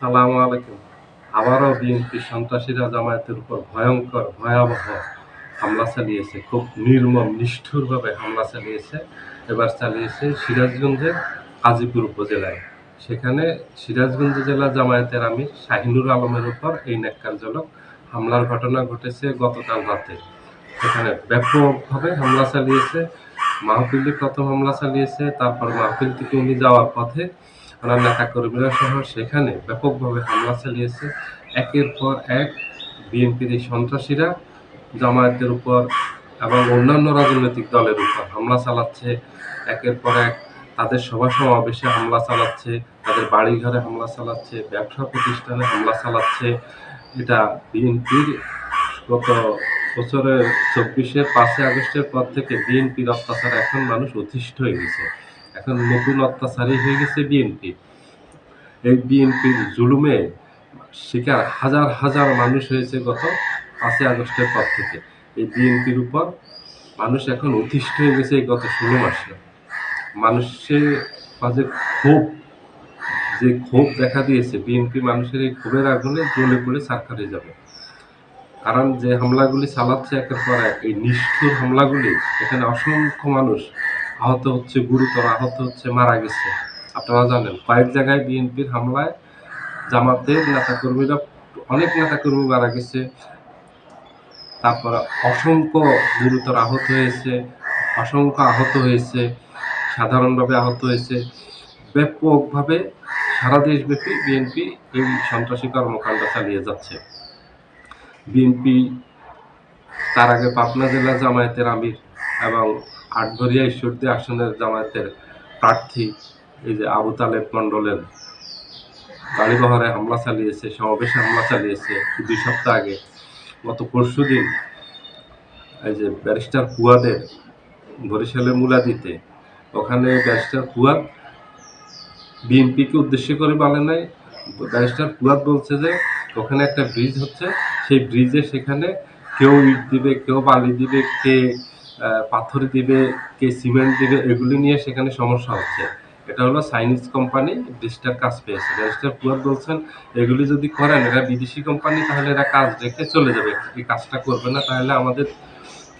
সালাম আলাইকুম। আবারও বিএনপি সন্ত্রাসীরা জামায়াতের উপর ভয়ঙ্কর, ভয়াবহ হামলা চালিয়েছে, খুব নির্মম, নিষ্ঠুরভাবে হামলা চালিয়েছে। এবার চালিয়েছে সিরাজগঞ্জের কাজীপুর উপজেলায়। সেখানে সিরাজগঞ্জ জেলা জামায়াতের আমির শাহিনুর আলমের উপর এই ন্যাক্কারজনক হামলার ঘটনা ঘটেছে গতকাল রাতে। সেখানে ব্যাপকভাবে হামলা চালিয়েছে, মাহফিলে প্রথম হামলা চালিয়েছে, তারপর মাহফিল থেকে উনি যাওয়ার পথে ওনার কর্মীরা সহ সেখানে ব্যাপকভাবে হামলা চালিয়েছে। একের পর এক বিএনপির এই সন্ত্রাসীরা জামায়াতের উপর এবং অন্যান্য রাজনৈতিক দলের উপর হামলা চালাচ্ছে। একের পর এক তাদের সভা সমাবেশে হামলা চালাচ্ছে, তাদের বাড়িঘরে হামলা চালাচ্ছে, ব্যবসা প্রতিষ্ঠানে হামলা চালাচ্ছে। এটা বিএনপির গত বছরের চব্বিশে পাঁচই আগস্টের পর থেকে বিএনপির অত্যাচার এখন মানুষ অতিষ্ঠ হয়ে গেছে। এখন নতুন অত্যাচারই হয়ে গেছে বিএনপি। এই বিএনপির জুলুমে শিকার হাজার হাজার মানুষ হয়েছে গত পাঁচই আগস্টের পর থেকে। এই বিএনপির উপর মানুষ এখন অতিষ্ঠ হয়ে গেছে গত ষোলো মাসে। মানুষের মাঝে ক্ষোভ, যে ক্ষোভ দেখা দিয়েছে, বিএনপি মানুষের এই ক্ষোভের আগুনে জ্বলে পড়ে সারখার হয়ে যাবে। কারণ যে হামলাগুলি চালাচ্ছে একের পর এক, এই নিষ্ঠুর হামলাগুলি, এখানে অসংখ্য মানুষ আহত হচ্ছে, গুরুতর আহত হচ্ছে, মারা গেছে। আপনারা জানেন, কয়েক জায়গায় বিএনপির হামলায় জামাতের নেতাকর্মীরা, অনেক নেতাকর্মী মারা গেছে। তারপর অসংখ্য গুরুতর আহত হয়েছে, অসংখ্য আহত হয়েছে, সাধারণভাবে আহত হয়েছে। ব্যাপকভাবে সারা দেশব্যাপী বিএনপি এই সন্ত্রাসী কর্মকাণ্ড চালিয়ে যাচ্ছে। বিএনপি, তার আগে পাবনা জেলা জামায়াতের আমির এবং আটঘরিয়া ঈশ্বরদী আসনের জামায়াতের প্রার্থী এই যে আবু তালেব মণ্ডলের গাড়িবহরে হামলা চালিয়েছে, সমাবেশে হামলা চালিয়েছে দুই সপ্তাহ আগে। গত পরশু দিন এই যে ব্যারিস্টার ফুয়াদের বরিশালের মুলাদিতে, ওখানে ব্যারিস্টার কুয়াদ বিএনপিকে উদ্দেশ্য করে বলে নাই। ব্যারিস্টার কুয়াদ বলছে যে, ওখানে একটা ব্রিজ হচ্ছে, সেই ব্রিজে সেখানে কেউ ইট দিবে, কেউ বালি দিবে, কে পাথর দিবে কে সিমেন্ট দিবে, এগুলি নিয়ে সেখানে সমস্যা হচ্ছে। এটা হলো চাইনিজ কোম্পানি ব্রিজটার কাজ পেয়েছে। ব্যারিস্টার ফুয়াদ বলছেন, এগুলি যদি করেন, এরা বিদেশি কোম্পানি তাহলে এরা কাজ রেখে চলে যাবে। এই কাজটা করবে না, তাহলে আমাদের,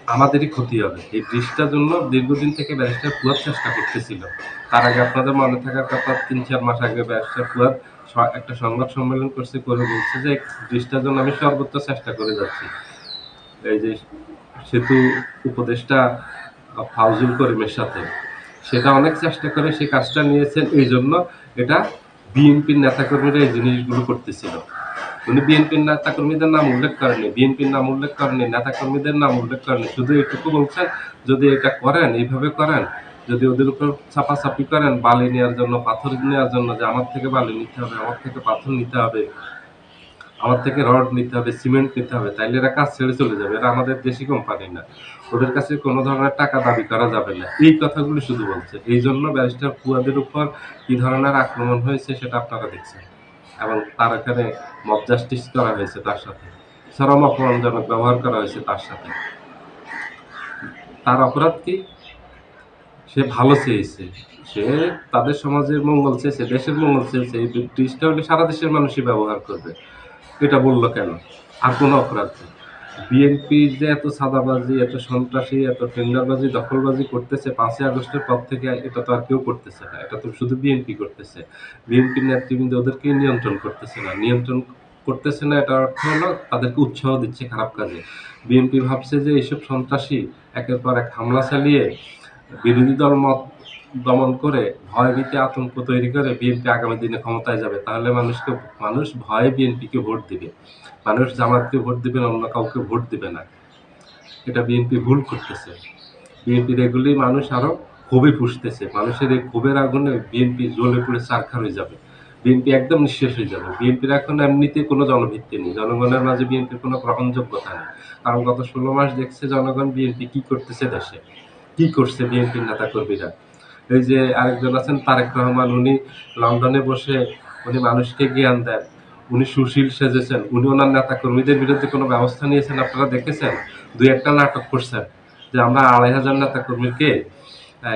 আমাদেরই ক্ষতি হবে। এই ব্রিজটার জন্য দীর্ঘদিন থেকে ব্যারিস্টার ফুয়াদ চেষ্টা করতেছিল। তার আগে আপনাদের মনে থাকার কথা, তিন, চার মাস আগে ব্যারিস্টার স- একটা সংবাদ সম্মেলন করছে, করে বলছে যে ব্রিজটার জন্য আমি সর্বোচ্চ চেষ্টা করে যাচ্ছি। এই যে সেতু উপদেষ্টা ফাউজুল করিমের সাথে। সেটা অনেক চেষ্টা করে সেই কাজটা নিয়েছেন। এই জন্য এটা বিএনপির নেতাকর্মীরা এই জিনিসগুলো করতেছিল। উনি বিএনপির নেতাকর্মীদের নাম উল্লেখ করেনি বিএনপির নাম উল্লেখ করেনি নেতাকর্মীদের নাম উল্লেখ করেনি শুধু এটুকু বলছেন, যদি এটা করেন, এইভাবে করেন, যদি ওদের উপর চাপাচাপি করেন, বালি নেওয়ার জন্য, পাথর নেওয়ার জন্য, যে আমার থেকে বালি নিতে হবে, আমার থেকে পাথর নিতে হবে আমার থেকে রড নিতে হবে, সিমেন্ট নিতে হবে, তাইলে এরা কাজ ছেড়ে চলে যাবে, এরা আমাদের দেশি কোম্পানি না। ওদের কাছে কোনো ধরনের টাকা দাবি করা যাবে না। এই কথাগুলি শুধু বলছে। এই জন্য ব্যারিস্টার ফুয়াদের উপর কি ধরনের আক্রমণ হয়েছে সেটা আপনারা দেখছেন। এবং তার এখানে মব জাস্টিস করা হয়েছে তার সাথে। চরম অপমানজনক ব্যবহার করা হয়েছে তার সাথে। তার অপরাধ কি? সে ভালো চেয়েছে। সে তাদের সমাজের মঙ্গল চেয়েছে, দেশের মঙ্গল চেয়েছে। এই ব্রিজটা হলে সারা দেশের মানুষই ব্যবহার করবে? এটা বলল কেন? আর কোনো অপরাধ নেই। বিএনপি যে এত সাদাবাজি, এত সন্ত্রাসী, এত টেন্ডারবাজি, দখলবাজি করতেছে পাঁচই আগস্টের পর থেকে, এটা তো আর কেউ করতেছে না। এটা তো শুধু বিএনপি করতেছে। বিএনপির নেতৃবৃন্দ ওদেরকে নিয়ন্ত্রণ করতেছে না। নিয়ন্ত্রণ করতেছে না এটার অর্থ হলো তাদেরকে উৎসাহ দিচ্ছে খারাপ কাজে। বিএনপি ভাবছে যে এইসব সন্ত্রাসী একের পর এক হামলা চালিয়ে বিরোধী দল মত দমন করে, ভয় ভীতি আতঙ্ক তৈরি করে বিএনপি আগামী দিনে ক্ষমতায় যাবে, তাহলে মানুষকে, মানুষ ভয়ে বিএনপিকে ভোট দিবে। মানুষ জামাতকে ভোট দিবে না, অন্য কাউকে ভোট দিবে না। এটা বিএনপি ভুল করতেছে। বিএনপির এগুলি মানুষ আরও ক্ষোভে পুষতেছে। মানুষের এই ক্ষোভের আগুনে বিএনপি জ্বলে পুড়ে সারখার হয়ে যাবে। বিএনপি একদম নিঃশেষ হয়ে যাবে। বিএনপির এখন এমনিতে কোনো জনভিত্তি নেই। জনগণের মাঝে বিএনপির কোনো গ্রহণযোগ্যতা নেই। কারণ গত ষোলো মাস দেখছে জনগণ বিএনপি কি করতেছে দেশে? কি করছে বিএনপির নেতা কর্মীরা এই যে আরেকজন আছেন, তারেক রহমান, উনি লন্ডনে বসে উনি মানুষকে জ্ঞান দেন। উনি সুশীল সেজেছেন। উনি ওনার নেতা কর্মীদের বিরুদ্ধে কোনো ব্যবস্থা নিয়েছেন আপনারা দেখেছেন? দুই একটা নাটক করছেন যে আমরা আড়াই হাজার নেতা কর্মীকে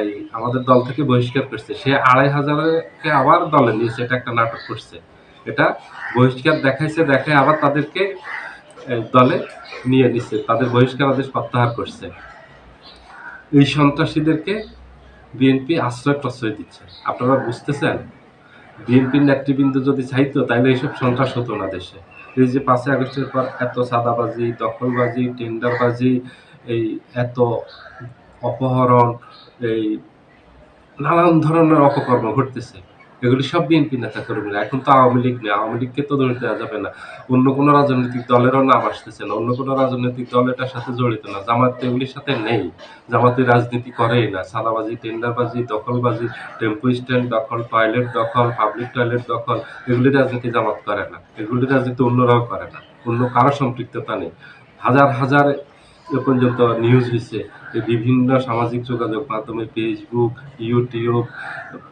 এই আমাদের দল থেকে বহিষ্কার করছে। সে আড়াই হাজারকে আবার দলে নিয়েছে, এটা একটা নাটক করছে। এটা বহিষ্কার দেখাইছে, দেখায় আবার তাদেরকে দলে নিয়ে নিচ্ছে তাদের বহিষ্কার আদেশ প্রত্যাহার করছে। এই সন্ত্রাসীদেরকে বিএনপি আশ্রয় প্রশ্রয় দিচ্ছে। আপনারা বুঝতেছেন? বিএনপির নেতৃবৃন্দ যদি চাইতো, তাহলে এইসব সন্ত্রাস হতো না দেশে। এই যে পাঁচই আগস্টের পর এত সাদাবাজি দখলবাজি, টেন্ডারবাজি, এই এত অপহরণ, এই নানান ধরনের অপকর্ম ঘটতেছে। এগুলি সব বিএনপি নেতা কর্মীরা। এখন তো আওয়ামী লীগ নেই। আওয়ামী লীগকে তো ধরে দেওয়া যাবে না। অন্য কোনো রাজনৈতিক দলেরও নাম আসতেছে না। অন্য কোনো রাজনৈতিক দল এটার সাথে জড়িত না। জামাত এগুলির সাথে নেই। জামাতে রাজনীতি করেই না। সাদাবাজি টেন্ডারবাজি, দখলবাজি, টেম্পো স্ট্যান্ড দখল, টয়লেট দখল, পাবলিক টয়লেট দখল এগুলি রাজনীতি জামাত করে না। এগুলি রাজনীতি অন্যরাও করে না। অন্য কারও সম্পৃক্ততা নেই। হাজার হাজার পর্যন্ত নিউজ হয়েছে এই বিভিন্ন সামাজিক যোগাযোগ মাধ্যমে ফেসবুক ইউটিউব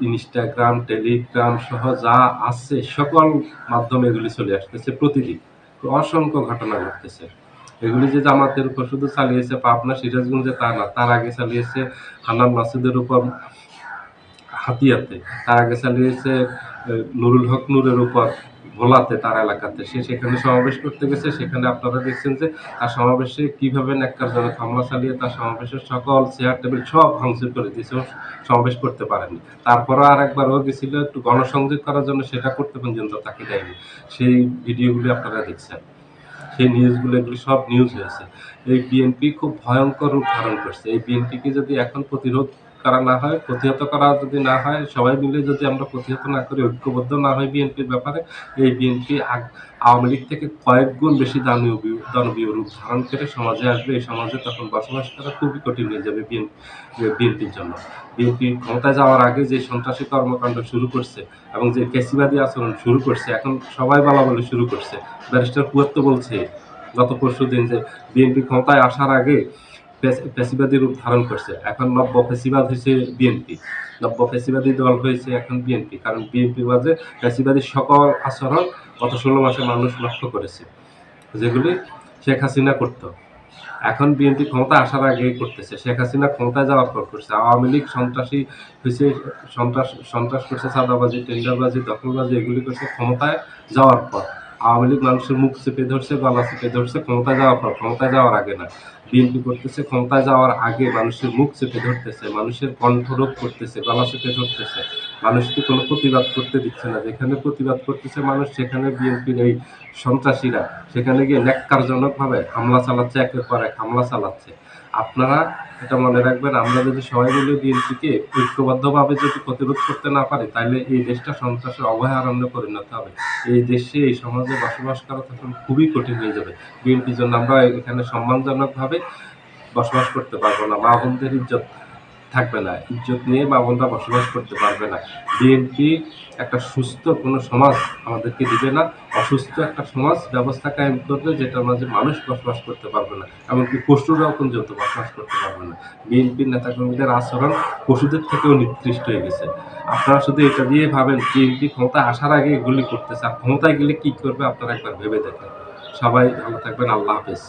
ইনস্টাগ্রাম টেলিগ্রাম সহ যা আছে, সকল মাধ্যমে এগুলি চলে আসতেছে প্রতিদিন। অসংখ্য ঘটনা ঘটতেছে। এগুলি যে জামাতের উপর শুধু চালিয়েছে পাবনা, সিরাজগঞ্জে তা না, তার আগে চালিয়েছে হানান মাসুদের উপর হাতিয়াতে, তার আগে চালিয়েছে নুরুল হক নুরের উপর। ভোলাতে তার এলাকাতে। সে সেখানে সমাবেশ করতে গেছে, সেখানে আপনারা দেখছেন যে তার সমাবেশে কীভাবে ন্যাক্কারজনক হামলা চালিয়ে তার সমাবেশের সকল চেয়ার টেবিল সব ভাঙচুর করে দিয়েছে সমাবেশ করতে পারেনি তারপরও আর একবার ও গেছিল, একটু গণসংযোগ করার জন্য সেটা করতে পর্যন্ত তাকে দেয়নি। সেই ভিডিওগুলি আপনারা দেখছেন। সেই নিউজগুলো, এগুলি সব নিউজ হয়েছে। এই বিএনপি খুব ভয়ঙ্কর রূপ ধারণ করছে। এই বিএনপিকে যদি এখন প্রতিরোধ করা না হয়, প্রতিহত করা যদি না হয়, সবাই মিলে যদি আমরা প্রতিহত না করি, ঐক্যবদ্ধ না হয় বিএনপির ব্যাপারে, এই বিএনপি আওয়ামী লীগ থেকে কয়েক গুণ বেশি দানবীয় বি- দানবীয় রূপ ধারণ করে সমাজে আসবে। এই সমাজে তখন বসবাস করা খুবই কঠিন হয়ে যাবে বিএনপির জন্য। বিএনপি ক্ষমতায় যাওয়ার আগে যে সন্ত্রাসী কর্মকাণ্ড শুরু করছে এবং যে কেসিবাদী আচরণ শুরু করছে, এখন সবাই বলা বলে শুরু করছে। ব্যারিস্টার পুয়াত্ত বলছে গত পরশু দিন যে বিএনপি ক্ষমতায় আসার আগে ফ্যাসিবাদী রূপ ধারণ করছে। এখন নব্য ফ্যাসিবাদ হয়েছে বিএনপি। নব্য ফ্যাসিবাদী দল হয়েছে এখন বিএনপি। কারণ বিএনপির মাঝে ফ্যাসিবাদী সকল আচরণ গত ষোলো মাসে মানুষ লক্ষ্য করেছে, যেগুলি শেখ হাসিনা করত। এখন বিএনপি ক্ষমতা আসার আগেই করতেছে। শেখ হাসিনা ক্ষমতায় যাওয়ার পর করছে। আওয়ামী লীগ সন্ত্রাসী হয়েছে সন্ত্রাস সন্ত্রাস করছে, চাঁদাবাজি, টেন্ডারবাজি, দখলবাজি, এগুলি করছে ক্ষমতায় যাওয়ার পর। আওয়ামী লীগ মানুষের মুখ চেপে ধরছে, গলা চেপে ধরছে, ক্ষমতায় যাওয়ার পর ক্ষমতায় যাওয়ার আগে না, বিএনপি করতেছে, ক্ষমতায় যাওয়ার আগে মানুষের মুখ চেপে ধরতেছে, মানুষের কণ্ঠরোধ করতেছে, গলা চেপে ধরতেছে। মানুষকে কোনো প্রতিবাদ করতে দিচ্ছে না, যেখানে প্রতিবাদ করতেছে মানুষ, সেখানে বিএনপির এই সন্ত্রাসীরা। সেখানে গিয়ে ন্যাক্কারজনকভাবে হামলা চালাচ্ছে, একের পর এক হামলা চালাচ্ছে। আপনারা এটা মনে রাখবেন, আমরা যদি সবাই মিলে বিএনপিকে ঐক্যবদ্ধভাবে যদি প্রতিরোধ করতে না পারি তাহলে এই দেশটা সন্ত্রাসের অভয়ারণ্যে পরিণত হবে। এই দেশে, এই সমাজে বসবাস করা তখন খুবই কঠিন হয়ে যাবে। বিএনপির জন্য আমরা এখানে সম্মানজনকভাবে বসবাস করতে পারব না। মা বোনদের ইজ্জত। থাকবে না, ইজ্জত নিয়ে মা বোনরা বসবাস করতে পারবে না। বিএনপি একটা সুস্থ কোনো সমাজ আমাদেরকে দিবে না। অসুস্থ একটা সমাজ ব্যবস্থা কায়েম করবে যেটার মাঝে মানুষ বসবাস করতে পারবে না, এমনকি পশুরাও পর্যন্ত বসবাস করতে পারবে না। বিএনপির নেতাকর্মীদের আচরণ পশুদের থেকেও নিকৃষ্ট হয়ে গেছে। আপনারা শুধু এটা দিয়ে ভাবেন বিএনপি ক্ষমতা আসার আগে এগুলি করতেছে। আর ক্ষমতায় গেলে কি করবে আপনারা একবার ভেবে দেখেন। সবাই ভালো থাকবেন, আল্লাহ হাফেজ।